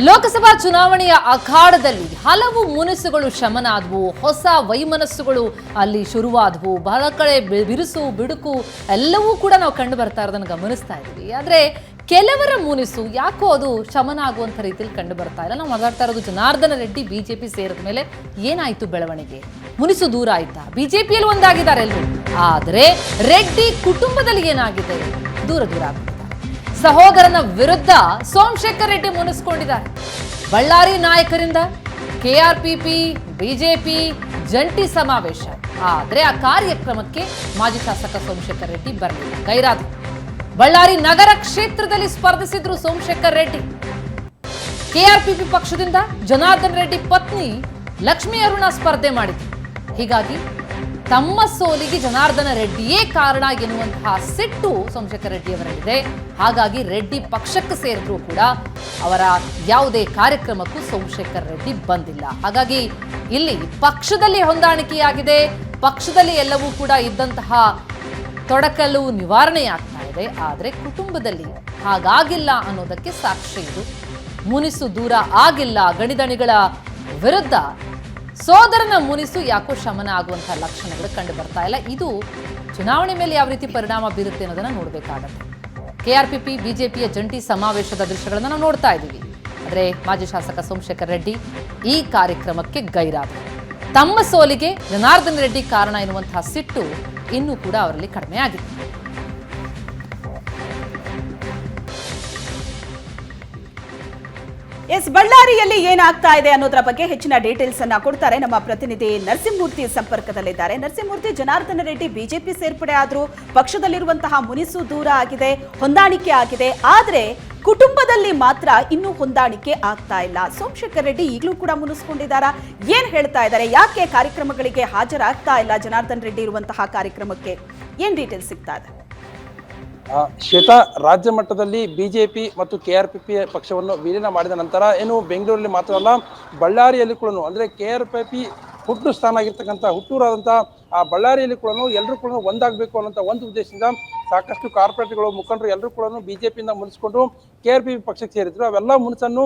ಲೋಕಸಭಾ ಚುನಾವಣೆಯ ಅಖಾಡದಲ್ಲಿ ಹಲವು ಮುನಸುಗಳು ಶಮನ ಆದವು ಹೊಸ ವೈಮನಸ್ಸುಗಳು ಅಲ್ಲಿ ಶುರುವಾದವು. ಬಹಳ ಕಡೆ ಬಿ- ಬಿರುಸು, ಬಿಡುಕು ಎಲ್ಲವೂ ಕೂಡ ನಾವು ಕಂಡು ಬರ್ತಾ ಇರೋದನ್ನು ಗಮನಿಸ್ತಾ ಇದ್ದೀವಿ. ಆದರೆ ಕೆಲವರ ಮುನಿಸು ಯಾಕೋ ಅದು ಶಮನ ಆಗುವಂಥ ರೀತಿಯಲ್ಲಿ ಕಂಡು ಬರ್ತಾ ಇಲ್ಲ. ನಾವು ಮಾತಾಡ್ತಾ ಇರೋದು ಜನಾರ್ದನ ರೆಡ್ಡಿ, ಬಿಜೆಪಿ ಸೇರಿದ ಮೇಲೆ ಏನಾಯಿತು ಬೆಳವಣಿಗೆ? ಮುನಿಸು ದೂರ ಆಯ್ತಾ? ಪಿಯಲ್ಲಿ ಒಂದಾಗಿದ್ದಾರೆ ಎಲ್ಲರೂ ಆದರೆ ರೆಡ್ಡಿ ಕುಟುಂಬದಲ್ಲಿ ಏನಾಗಿದೆ? ದೂರ ದೂರ ಆಗ್ಬಿಟ್ಟಿದ್ದಾರೆ ಸಹೋದರನ ವಿರುದ್ಧ ಸೋಮಶೇಖರ್ ರೆಡ್ಡಿ ಮುನಿಸ್ಕೊಂಡಿದ್ದಾರೆ. ಬಳ್ಳಾರಿ ನಾಯಕರಿಂದ ಕೆಆರ್ಪಿಪಿ, ಬಿಜೆಪಿ ಜಂಟಿ ಸಮಾವೇಶ. ಆದರೆ ಆ ಕಾರ್ಯಕ್ರಮಕ್ಕೆ ಮಾಜಿ ಶಾಸಕ ಸೋಮಶೇಖರ್ ರೆಡ್ಡಿ ಬರಲಿಲ್ಲ. ಗೈರಾದ ಬಳ್ಳಾರಿ ನಗರ ಕ್ಷೇತ್ರದಲ್ಲಿ ಸ್ಪರ್ಧಿಸಿದ್ರು ಸೋಮಶೇಖರ್ ರೆಡ್ಡಿ. ಕೆಆರ್ಪಿಪಿ ಪಕ್ಷದಿಂದ ಜನಾರ್ದನ್ ರೆಡ್ಡಿ ಪತ್ನಿ ಲಕ್ಷ್ಮೀ ಅರುಣ ಸ್ಪರ್ಧೆ ಮಾಡಿದ್ರು. ಹೀಗಾಗಿ ತಮ್ಮ ಸೋಲಿಗೆ ಜನಾರ್ದನ ರೆಡ್ಡಿಯೇ ಕಾರಣ ಎನ್ನುವಂತಹ ಸಿಟ್ಟು ಸೋಮಶೇಖರ್ ರೆಡ್ಡಿ ಹಾಗಾಗಿ ರೆಡ್ಡಿ ಪಕ್ಷಕ್ಕೆ ಸೇರಿದ್ರೂ ಕೂಡ ಅವರ ಯಾವುದೇ ಕಾರ್ಯಕ್ರಮಕ್ಕೂ ಸೋಮಶೇಖರ್ ರೆಡ್ಡಿ ಬಂದಿಲ್ಲ. ಹಾಗಾಗಿ ಇಲ್ಲಿ ಪಕ್ಷದಲ್ಲಿ ಹೊಂದಾಣಿಕೆಯಾಗಿದೆ. ಪಕ್ಷದಲ್ಲಿ ಎಲ್ಲವೂ ಕೂಡ ಇದ್ದಂತಹ ತೊಡಕಲು ನಿವಾರಣೆ ಆಗ್ತಾ ಇದೆ. ಆದರೆ ಕುಟುಂಬದಲ್ಲಿ ಹಾಗಾಗಿಲ್ಲ ಅನ್ನೋದಕ್ಕೆ ಸಾಕ್ಷಿ ಇದು. ಮುನಿಸು ದೂರ ಆಗಿಲ್ಲ. ಗಣಿದಣಿಗಳ ವಿರುದ್ಧ ಸೋದರನ ಮುನಿಸು ಯಾಕೋ ಶಮನ ಆಗುವಂತಹ ಲಕ್ಷಣಗಳು ಕಂಡು ಬರ್ತಾ ಇಲ್ಲ. ಇದು ಚುನಾವಣೆ ಮೇಲೆ ಯಾವ ರೀತಿ ಪರಿಣಾಮ ಬೀರುತ್ತೆ ಅನ್ನೋದನ್ನ ನೋಡಬೇಕಾಗತ್ತೆ. ಕೆಆರ್ಪಿಪಿ, ಬಿಜೆಪಿಯ ಜಂಟಿ ಸಮಾವೇಶದ ದೃಶ್ಯಗಳನ್ನು ನಾವು ನೋಡ್ತಾ ಇದ್ದೀವಿ. ಆದರೆ ಮಾಜಿ ಶಾಸಕ ಸೋಮಶೇಖರ್ ರೆಡ್ಡಿ ಈ ಕಾರ್ಯಕ್ರಮಕ್ಕೆ ಗೈರಾದರು. ತಮ್ಮ ಸೋಲಿಗೆ ಜನಾರ್ದನ್ ರೆಡ್ಡಿ ಕಾರಣ ಎನ್ನುವಂತಹ ಸಿಟ್ಟು ಇನ್ನೂ ಕೂಡ ಅವರಲ್ಲಿ ಕಡಿಮೆ ಆಗಿದೆ. ಎಸ್, ಬಳ್ಳಾರಿಯಲ್ಲಿ ಏನಾಗ್ತಾ ಇದೆ ಅನ್ನೋದ್ರ ಬಗ್ಗೆ ಹೆಚ್ಚಿನ ಡೀಟೇಲ್ಸ್ ಅನ್ನ ಕೊಡ್ತಾರೆ ನಮ್ಮ ಪ್ರತಿನಿಧಿ ನರಸಿಂಹಮೂರ್ತಿ ಸಂಪರ್ಕದಲ್ಲಿದ್ದಾರೆ. ನರಸಿಂಹಮೂರ್ತಿ, ಜನಾರ್ದನ ರೆಡ್ಡಿ ಬಿಜೆಪಿ ಸೇರ್ಪಡೆ ಆದ್ರೂ ಪಕ್ಷದಲ್ಲಿರುವಂತಹ ಮುನಿಸು ದೂರ ಆಗಿದೆ, ಹೊಂದಾಣಿಕೆ ಆಗಿದೆ. ಆದ್ರೆ ಕುಟುಂಬದಲ್ಲಿ ಮಾತ್ರ ಇನ್ನೂ ಹೊಂದಾಣಿಕೆ ಆಗ್ತಾ ಇಲ್ಲ. ಸೋಮಶೇಖರ್ ರೆಡ್ಡಿ ಈಗಲೂ ಕೂಡ ಮುನಿಸ್ಕೊಂಡಿದ್ದಾರಾ? ಏನ್ ಹೇಳ್ತಾ ಇದ್ದಾರೆ? ಯಾಕೆ ಕಾರ್ಯಕ್ರಮಗಳಿಗೆ ಹಾಜರಾಗ್ತಾ ಇಲ್ಲ ಜನಾರ್ದನ್ ರೆಡ್ಡಿ ಇರುವಂತಹ ಕಾರ್ಯಕ್ರಮಕ್ಕೆ? ಏನ್ ಡೀಟೇಲ್ಸ್ ಸಿಗ್ತಾ ಇದೆ? ಶ್ವೇತಾ, ರಾಜ್ಯ ಮಟ್ಟದಲ್ಲಿ ಬಿಜೆಪಿ ಮತ್ತು ಕೆ ಆರ್ ಪಿ ಪಿ ಪಕ್ಷವನ್ನು ವಿಲೀನ ಮಾಡಿದ ನಂತರ ಏನು ಬೆಂಗಳೂರಲ್ಲಿ ಮಾತ್ರ ಅಲ್ಲ, ಬಳ್ಳಾರಿಯಲ್ಲಿ ಕೂಡ ಅಂದ್ರೆ ಕೆ ಆರ್ ಪಿ ಪಿ ಹುಟ್ಟು ಸ್ಥಾನ ಆಗಿರ್ತಕ್ಕಂಥ ಹುಟ್ಟೂರಾದಂಥ ಆ ಬಳ್ಳಾರಿಯಲ್ಲಿ ಕೂಡ ಎಲ್ಲರೂ ಕೂಡ ಒಂದಾಗಬೇಕು ಅನ್ನೋಂಥ ಒಂದು ಉದ್ದೇಶದಿಂದ ಸಾಕಷ್ಟು ಕಾರ್ಪೊರೇಟ್ಗಳು, ಮುಖಂಡರು ಎಲ್ಲರೂ ಕೂಡ ಬಿ ಜೆ ಪಿಯಿಂದ ಮುನಿಸ್ಕೊಂಡು ಕೆ ಆರ್ ಪಿ ಪಕ್ಷಕ್ಕೆ ಸೇರಿದ್ರು. ಅವೆಲ್ಲ ಮುನಿಸನ್ನು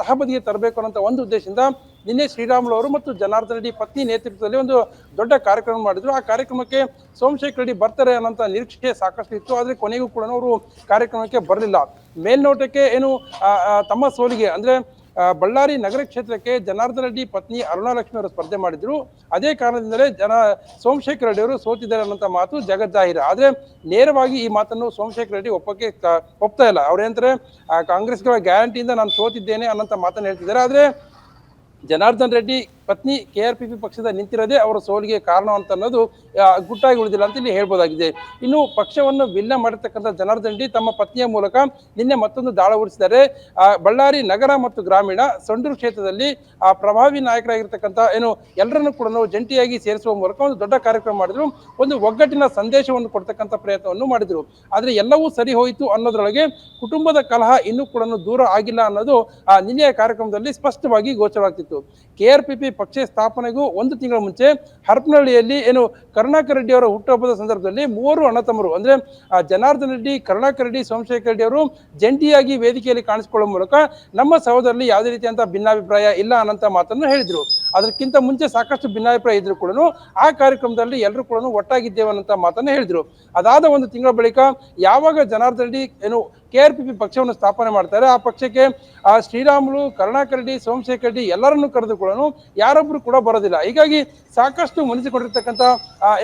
ತಹಬದಿಗೆ ತರಬೇಕು ಅನ್ನೋಂಥ ಒಂದು ಉದ್ದೇಶದಿಂದ ನಿನ್ನೆ ಶ್ರೀರಾಮುಲು ಅವರು ಮತ್ತು ಜನಾರ್ದನ್ ರೆಡ್ಡಿ ಪತ್ನಿ ನೇತೃತ್ವದಲ್ಲಿ ಒಂದು ದೊಡ್ಡ ಕಾರ್ಯಕ್ರಮ ಮಾಡಿದ್ರು. ಆ ಕಾರ್ಯಕ್ರಮಕ್ಕೆ ಸೋಮಶೇಖರ್ ರೆಡ್ಡಿ ಬರ್ತಾರೆ ಅನ್ನೋಂಥ ನಿರೀಕ್ಷೆ ಸಾಕಷ್ಟು ಇತ್ತು. ಆದರೆ ಕೊನೆಗೂ ಕೂಡ ಅವರು ಕಾರ್ಯಕ್ರಮಕ್ಕೆ ಬರಲಿಲ್ಲ. ಮೇಲ್ನೋಟಕ್ಕೆ ಏನು ತಮ್ಮ ಸೋಲಿಗೆ, ಅಂದ್ರೆ ಬಳ್ಳಾರಿ ನಗರ ಕ್ಷೇತ್ರಕ್ಕೆ ಜನಾರ್ದನ ರೆಡ್ಡಿ ಪತ್ನಿ ಅರುಣಾಲಕ್ಷ್ಮಿ ಅವರು ಸ್ಪರ್ಧೆ ಮಾಡಿದ್ರು. ಅದೇ ಕಾರಣದಿಂದಲೇ ಜನ ಸೋಮಶೇಖರ್ ರೆಡ್ಡಿ ಅವರು ಸೋತಿದ್ದಾರೆ ಅನ್ನೋಂಥ ಮಾತು ಜಗಜ್ಜಾಹಿರ ಆದ್ರೆ ನೇರವಾಗಿ ಈ ಮಾತನ್ನು ಸೋಮಶೇಖರ್ ರೆಡ್ಡಿ ಒಪ್ಪಕ್ಕೆ ಒಪ್ತಾ ಇಲ್ಲ. ಅವರೇಂದ್ರೆ ಕಾಂಗ್ರೆಸ್ಗೆ ಗ್ಯಾರಂಟಿಯಿಂದ ನಾನು ಸೋತಿದ್ದೇನೆ ಅನ್ನೋಂಥ ಮಾತನ್ನು ಹೇಳ್ತಿದ್ದಾರೆ. ಆದ್ರೆ ಜನಾರ್ದನ್ ರೆಡ್ಡಿ ಪತ್ನಿ ಕೆ ಆರ್ ಪಿ ಪಿ ಪಕ್ಷದ ನಿಂತಿರೋದೇ ಅವರ ಸೋಲಿಗೆ ಕಾರಣ ಅಂತ ಅನ್ನೋದು ಗುಟ್ಟಾಗಿ ಉಳಿದಿಲ್ಲ ಅಂತ ಇಲ್ಲಿ ಹೇಳ್ಬೋದಾಗಿದೆ. ಇನ್ನು ಪಕ್ಷವನ್ನು ವಿನ್ನ ಮಾಡಿರ್ತಕ್ಕಂಥ ಜನಾರ್ದನ್ ತಮ್ಮ ಪತ್ನಿಯ ಮೂಲಕ ನಿನ್ನೆ ಮತ್ತೊಂದು ದಾಳ ಹೊಡಿಸಿದ್ದಾರೆ ಆ, ಬಳ್ಳಾರಿ ನಗರ ಮತ್ತು ಗ್ರಾಮೀಣ ಸಂಡೂರು ಕ್ಷೇತ್ರದಲ್ಲಿ ಆ ಪ್ರಭಾವಿ ನಾಯಕರಾಗಿರ್ತಕ್ಕಂಥ ಏನು ಎಲ್ಲರನ್ನು ಕೂಡ ನಾವು ಜಂಟಿಯಾಗಿ ಸೇರಿಸುವ ಮೂಲಕ ಒಂದು ದೊಡ್ಡ ಕಾರ್ಯಕ್ರಮ ಮಾಡಿದ್ರು. ಒಂದು ಒಗ್ಗಟ್ಟಿನ ಸಂದೇಶವನ್ನು ಕೊಡ್ತಕ್ಕಂಥ ಪ್ರಯತ್ನವನ್ನು ಮಾಡಿದ್ರು. ಆದರೆ ಎಲ್ಲವೂ ಸರಿ ಹೋಯಿತು ಅನ್ನೋದ್ರೊಳಗೆ ಕುಟುಂಬದ ಕಲಹ ಇನ್ನೂ ಕೂಡ ದೂರ ಆಗಿಲ್ಲ ಅನ್ನೋದು ಆ ನಿನ್ನೆಯ ಕಾರ್ಯಕ್ರಮದಲ್ಲಿ ಸ್ಪಷ್ಟವಾಗಿ ಗೋಚರವಾಗ್ತಿತ್ತು. ಕೆ ಆರ್ ಪಿ ಪಿ ಪಕ್ಷ ಸ್ಥಾಪನೆಗೂ ಒಂದು ತಿಂಗಳ ಮುಂಚೆ ಹರಪನಹಳ್ಳಿಯಲ್ಲಿ ಏನು ಕರುಣಾಕರ್ ರೆಡ್ಡಿ ಅವರ ಹುಟ್ಟುಹಬ್ಬದ ಸಂದರ್ಭದಲ್ಲಿ ಮೂವರು ಅಣ್ಣತಮ್ಮರು ಅಂದ್ರೆ ಜನಾರ್ದನ್ ರೆಡ್ಡಿ, ಕರುಣಾಕರ್ ರೆಡ್ಡಿ, ಸೋಮಶೇಖರ್ ರೆಡ್ಡಿ ಅವರು ಜಂಟಿಯಾಗಿ ವೇದಿಕೆಯಲ್ಲಿ ಕಾಣಿಸಿಕೊಳ್ಳುವ ಮೂಲಕ ನಮ್ಮ ಸಹೋದರಲ್ಲಿ ಯಾವುದೇ ರೀತಿಯಂತ ಭಿನ್ನಾಭಿಪ್ರಾಯ ಇಲ್ಲ ಅನ್ನೋಂಥ ಮಾತನ್ನು ಹೇಳಿದ್ರು. ಅದಕ್ಕಿಂತ ಮುಂಚೆ ಸಾಕಷ್ಟು ಭಿನ್ನಾಭಿಪ್ರಾಯ ಇದ್ರು ಕೂಡ ಆ ಕಾರ್ಯಕ್ರಮದಲ್ಲಿ ಎಲ್ಲರೂ ಕೂಡ ಒಟ್ಟಾಗಿದ್ದೇವೆ ಅನ್ನೋಂಥ ಮಾತನ್ನು ಹೇಳಿದ್ರು. ಅದಾದ ಒಂದು ತಿಂಗಳ ಬಳಿಕ ಯಾವಾಗ ಜನಾರ್ದನ್ ರೆಡ್ಡಿ ಏನು ಕೆ ಆರ್ ಪಿ ಪಿ ಪಕ್ಷವನ್ನು ಸ್ಥಾಪನೆ ಮಾಡ್ತಾರೆ. ಆ ಪಕ್ಷಕ್ಕೆ, ಆ ಶ್ರೀರಾಮುಲು, ಕರುಣಾಕರ್ ರೆಡ್ಡಿ, ಸೋಮಶೇಖರ್ ರೆಡ್ಡಿ ಎಲ್ಲರನ್ನೂ ಕರೆದುಕೊಳ್ಳೋನು. ಯಾರೊಬ್ಬರು ಕೂಡ ಬರೋದಿಲ್ಲ. ಹೀಗಾಗಿ ಸಾಕಷ್ಟು ಮುನಿಸಿಕೊಂಡಿರ್ತಕ್ಕಂಥ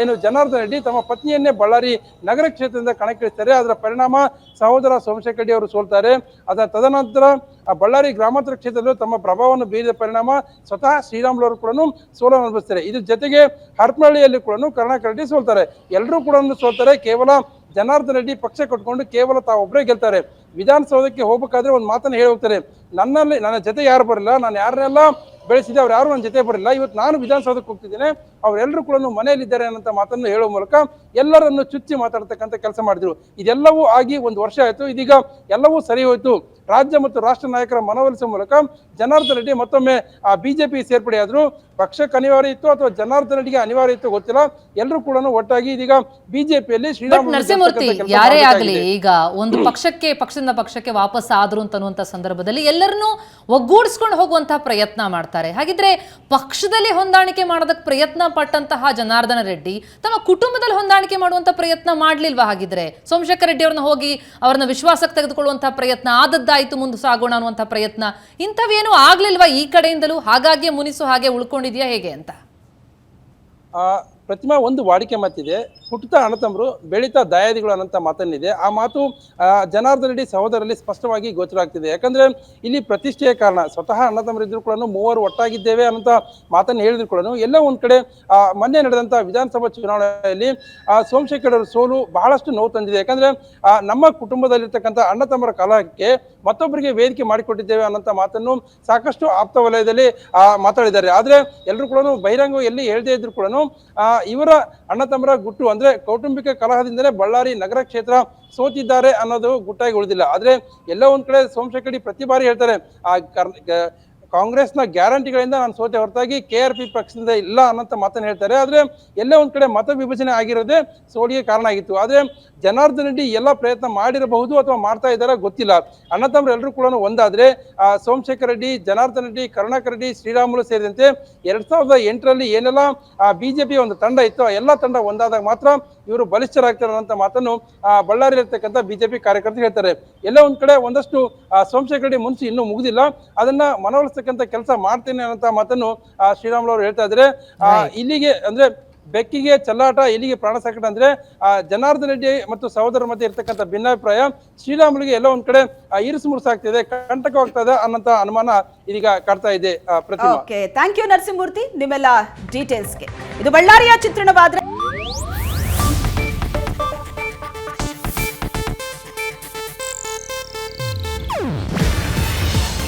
ಏನು ಜನಾರ್ದನ್ ರೆಡ್ಡಿ ತಮ್ಮ ಪತ್ನಿಯನ್ನೇ ಬಳ್ಳಾರಿ ನಗರ ಕ್ಷೇತ್ರದಿಂದ ಕಣಕ್ಕಿಳಿಸ್ತಾರೆ. ಅದರ ಪರಿಣಾಮ ಸಹೋದರ ಸೋಮಶೇಖರ್ ರೆಡ್ಡಿ ಅವರು ಸೋಲ್ತಾರೆ. ಅದರ ತದನಂತರ ಆ ಬಳ್ಳಾರಿ ಗ್ರಾಮಾಂತರ ಕ್ಷೇತ್ರದಲ್ಲೂ ತಮ್ಮ ಪ್ರಭಾವವನ್ನು ಬೀರಿದ ಪರಿಣಾಮ ಸ್ವತಃ ಶ್ರೀರಾಮ್ಲವರು ಕೂಡ ಸೋಲನ್ನು ಅನುಭವಿಸ್ತಾರೆ. ಇದ್ರ ಜೊತೆಗೆ ಹರಪನಹಳ್ಳಿಯಲ್ಲಿ ಕೂಡ ಕರ್ನಾಟಕ ರೆಡ್ಡಿ ಸೋಲ್ತಾರೆ. ಎಲ್ಲರೂ ಕೂಡ ಸೋಲ್ತಾರೆ. ಕೇವಲ ಜನಾರ್ದನ ರೆಡ್ಡಿ ಪಕ್ಷ ಕಟ್ಕೊಂಡು ಕೇವಲ ತಾವೊಬ್ಬರೇ ಗೆಲ್ತಾರೆ. ವಿಧಾನಸೌಧಕ್ಕೆ ಹೋಗ್ಬೇಕಾದ್ರೆ ಒಂದು ಮಾತನ್ನು ಹೇಳಿ ಹೋಗ್ತಾರೆ. ನನ್ನಲ್ಲಿ ನನ್ನ ಜೊತೆ ಯಾರು ಬರಲ್ಲ. ನಾನು ಯಾರನ್ನೆಲ್ಲ ಬೆಳೆಸಿದೆ ಅವ್ರು ಯಾರು ನನ್ನ ಜೊತೆ ಬರಲಿಲ್ಲ. ಇವತ್ತು ನಾನು ವಿಧಾನಸೌಧಕ್ಕೆ ಹೋಗ್ತಿದ್ದೇನೆ. ಅವರೆಲ್ಲರೂ ಕೂಡ ಮನೆಯಲ್ಲಿದ್ದಾರೆ ಅನ್ನೋಂಥ ಮಾತನ್ನು ಹೇಳುವ ಮೂಲಕ ಎಲ್ಲರನ್ನು ಚುಚ್ಚಿ ಮಾತಾಡ್ತಕ್ಕಂಥ ಕೆಲಸ ಮಾಡಿದ್ರು. ಇದೆಲ್ಲವೂ ಆಗಿ ಒಂದು ವರ್ಷ ಆಯಿತು. ಇದೀಗ ಎಲ್ಲವೂ ಸರಿ ಹೋಯಿತು. ರಾಜ್ಯ ಮತ್ತು ರಾಷ್ಟ್ರ ನಾಯಕರ ಮನವೊಲಿಸುವ ಮೂಲಕ ಜನಾರ್ದನ್ ರೆಡ್ಡಿ ಮತ್ತೊಮ್ಮೆ ಆ ಬಿಜೆಪಿ ಸೇರ್ಪಡೆಯಾದ್ರು ಪಕ್ಷಕ್ಕೆ ಅನಿವಾರ್ಯ ಇತ್ತು ಅಥವಾ ಜನಾರ್ದನ್ ರೆಡ್ಡಿಗೆ ಅನಿವಾರ್ಯ ಇತ್ತು ಗೊತ್ತಿಲ್ಲ. ಎಲ್ಲರೂ ಕೂಡ ಒಟ್ಟಾಗಿ ಇದೀಗ ಬಿಜೆಪಿಯಲ್ಲಿ ನರಸಿಂಹಮೂರ್ತಿ ಯಾರೇ ಆಗಲಿ ಈಗ ಒಂದು ಪಕ್ಷಕ್ಕೆ ಪಕ್ಷದಿಂದ ಪಕ್ಷಕ್ಕೆ ವಾಪಸ್ ಆದ್ರು ಅಂತ ಸಂದರ್ಭದಲ್ಲಿ ಎಲ್ಲರನ್ನೂ ಒಗ್ಗೂಡಿಸ್ಕೊಂಡು ಹೋಗುವಂತಹ ಪ್ರಯತ್ನ ಮಾಡ್ತಾರೆ ಹಾಗಿದ್ರೆ ಪಕ್ಷದಲ್ಲಿ ಹೊಂದಾಣಿಕೆ ಮಾಡೋದಕ್ಕೆ ಪ್ರಯತ್ನ ಪಟ್ಟಂತಹ ಜನಾರ್ದನ ರೆಡ್ಡಿ ತಮ್ಮ ಕುಟುಂಬದಲ್ಲಿ ಹೊಂದಾಣಿಕೆ ಮಾಡುವಂತ ಪ್ರಯತ್ನ ಮಾಡ್ಲಿಲ್ವಾ ಹಾಗಿದ್ರೆ? ಸೋಮಶೇಖರ್ ರೆಡ್ಡಿ ಅವ್ರನ್ನ ಹೋಗಿ ಅವ್ರನ್ನ ವಿಶ್ವಾಸಕ್ಕೆ ತೆಗೆದುಕೊಳ್ಳುವಂತಹ ಪ್ರಯತ್ನ, ಆದದ್ದಾಯ್ತು ಮುಂದೆ ಸಾಗೋಣ ಅನ್ನುವಂಥ ಪ್ರಯತ್ನ, ಇಂಥವೇನು ಆಗ್ಲಿಲ್ವಾ ಈ ಕಡೆಯಿಂದಲೂ? ಹಾಗಾಗಿ ಮುನಿಸು ಹಾಗೆ ಉಳ್ಕೊಂಡಿದ್ಯಾ ಹೇಗೆ ಅಂತ? ಪ್ರತಿಮಾ ಒಂದು ವಾಡಿಕೆ ಮಾತಿದೆ. ಹುಟ್ಟುತ್ತಾ ಅಣತಮ್ರು ಬೆಳೀತಾ ದಯಾದಿಗಳು ಅನ್ನೋಂಥ ಮಾತನ್ನಿದೆ. ಆ ಮಾತು ಜನಾರ್ದನ್ ರೆಡ್ಡಿ ಸಹೋದರಲ್ಲಿ ಸ್ಪಷ್ಟವಾಗಿ ಗೋಚರ ಆಗ್ತಿದೆ. ಯಾಕಂದ್ರೆ ಇಲ್ಲಿ ಪ್ರತಿಷ್ಠೆಯ ಕಾರಣ ಸ್ವತಃ ಅಣ್ಣತಮ್ಮರು ಇದ್ರು ಕೂಡ ಮೂವರು ಒಟ್ಟಾಗಿದ್ದೇವೆ ಅನ್ನೋಂಥ ಮಾತನ್ನು ಹೇಳಿದ್ರು ಕೂಡ ಎಲ್ಲ ಒಂದ್ ಕಡೆ ಮೊನ್ನೆ ನಡೆದಂಥ ವಿಧಾನಸಭಾ ಚುನಾವಣೆಯಲ್ಲಿ ಸೋಮಶೇಖರ್ ಅವರ ಸೋಲು ಬಹಳಷ್ಟು ನೋವು ತಂದಿದೆ. ಯಾಕಂದ್ರೆ ನಮ್ಮ ಕುಟುಂಬದಲ್ಲಿರ್ತಕ್ಕಂಥ ಅಣ್ಣತಮ್ಮರ ಕಲಹಕ್ಕೆ ಮತ್ತೊಬ್ಬರಿಗೆ ವೇದಿಕೆ ಮಾಡಿಕೊಟ್ಟಿದ್ದೇವೆ ಅನ್ನೋಂಥ ಮಾತನ್ನು ಸಾಕಷ್ಟು ಆಪ್ತ ವಲಯದಲ್ಲಿ ಆ, ಮಾತಾಡಿದ್ದಾರೆ. ಆದ್ರೆ ಎಲ್ಲರೂ ಕೂಡ ಬಹಿರಂಗ ಎಲ್ಲಿ ಹೇಳದೇ ಇದ್ರು ಕೂಡ ಇವರ ಅಣ್ಣ ತಮ್ಮರ ಗುಟ್ಟು ಅಂದ್ರೆ ಕೌಟುಂಬಿಕ ಕಲಹದಿಂದಲೇ ಬಳ್ಳಾರಿ ನಗರ ಕ್ಷೇತ್ರ ಸೋತಿದ್ದಾರೆ ಅನ್ನೋದು ಗುಟ್ಟಾಗಿ ಉಳಿದಿಲ್ಲ. ಆದ್ರೆ ಎಲ್ಲ ಒಂದು ಕಡೆ ಸೋಮಶೇಖರ್ ಪ್ರತಿ ಬಾರಿ ಹೇಳ್ತಾರೆ ಆ ಕಾಂಗ್ರೆಸ್ನ ಗ್ಯಾರಂಟಿಗಳಿಂದ ನಾನು ಸೋತೆ ಹೊರತಾಗಿ ಕೆ ಆರ್ ಪಿ ಪಕ್ಷದಿಂದ ಇಲ್ಲ ಅನ್ನೋಂಥ ಮಾತನ್ನು ಹೇಳ್ತಾರೆ. ಆದರೆ ಎಲ್ಲ ಒಂದು ಕಡೆ ಮತ ವಿಭಜನೆ ಆಗಿರೋದೇ ಸೋಲಿಗೆ ಕಾರಣ ಆಗಿತ್ತು. ಆದ್ರೆ ಜನಾರ್ದನ್ ರೆಡ್ಡಿ ಎಲ್ಲ ಪ್ರಯತ್ನ ಮಾಡಿರಬಹುದು ಅಥವಾ ಮಾಡ್ತಾ ಇದ್ದಾರಾ ಗೊತ್ತಿಲ್ಲ. ಅಣ್ಣ ಎಲ್ಲರೂ ಕೂಡ ಒಂದಾದ್ರೆ ಆ, ಸೋಮಶೇಖರ್ ರೆಡ್ಡಿ ಜನಾರ್ದನ್ ರೆಡ್ಡಿ ಕರುಣಾಕರ್ ರೆಡ್ಡಿ ಶ್ರೀರಾಮುಲು ಸೇರಿದಂತೆ ಎರಡ್ ಸಾವಿರದ ಎಂಟರಲ್ಲಿ ಏನೆಲ್ಲ ಬಿಜೆಪಿ ಒಂದು ತಂಡ ಇತ್ತು ಎಲ್ಲ ತಂಡ ಒಂದಾದಾಗ ಮಾತ್ರ ಇವರು ಬಲಿಷ್ಠರಾಗ್ತಾರೆ ಅನ್ನೋ ಮಾತನ್ನು ಆ, ಬಳ್ಳಾರಿಯಲ್ಲಿರ್ತಕ್ಕಂಥ ಬಿಜೆಪಿ ಕಾರ್ಯಕರ್ತರು ಹೇಳ್ತಾರೆ. ಎಲ್ಲ ಒಂದ್ ಕಡೆ ಒಂದಷ್ಟು ಸೋಮಶೇಖರ ರೆಡ್ಡಿ ಮುನ್ಸಿ ಇನ್ನೂ ಮುಗಿದಿಲ್ಲ. ಅದನ್ನ ಮನವೊಲಿಸ್ತಕ್ಕಂಥ ಕೆಲಸ ಮಾಡ್ತೇನೆ ಅನ್ನೋ ಮಾತನ್ನು ಶ್ರೀರಾಮುಲು ಅವರು ಹೇಳ್ತಾ ಇದ್ದಾರೆ. ಇಲ್ಲಿಗೆ ಅಂದ್ರೆ ಬೆಕ್ಕಿಗೆ ಚಲ್ಲಾಟ ಎಲ್ಲಿಗೆ ಪ್ರಾಣ ಸಂಕಟ ಅಂದ್ರೆ ಆ ಜನಾರ್ದನ್ ರೆಡ್ಡಿ ಮತ್ತು ಸಹೋದರರ ಮಧ್ಯೆ ಇರ್ತಕ್ಕಂಥ ಭಿನ್ನಾಭಿಪ್ರಾಯ. ಶ್ರೀರಾಮುಲಿಗೆ ಎಲ್ಲ ಒಂದ್ ಕಡೆ ಆ, ಇರಿಸು ಮುರುಸಾಗ್ತಿದೆ ಕಂಟಕವಾಗ್ತದೆ ಅನ್ನೋಂಥ ಅನುಮಾನ ಇದೀಗ ಕಾಡ್ತಾ ಇದೆ ಓಕೆ ಥ್ಯಾಂಕ್ ಯು ನರಸಿಂಹಮೂರ್ತಿ. ನಿಮ್ಮೆಲ್ಲ ಡೀಟೇಲ್ಸ್ಗೆ ಇದು ಬಳ್ಳಾರಿಯ ಚಿತ್ರಣವಾದ್ರೆ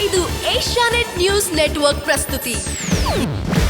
ಇದು ಏಷ್ಯಾನೆಟ್ ನ್ಯೂಸ್ ನೆಟ್ವರ್ಕ್ ಪ್ರಸ್ತುತಿ.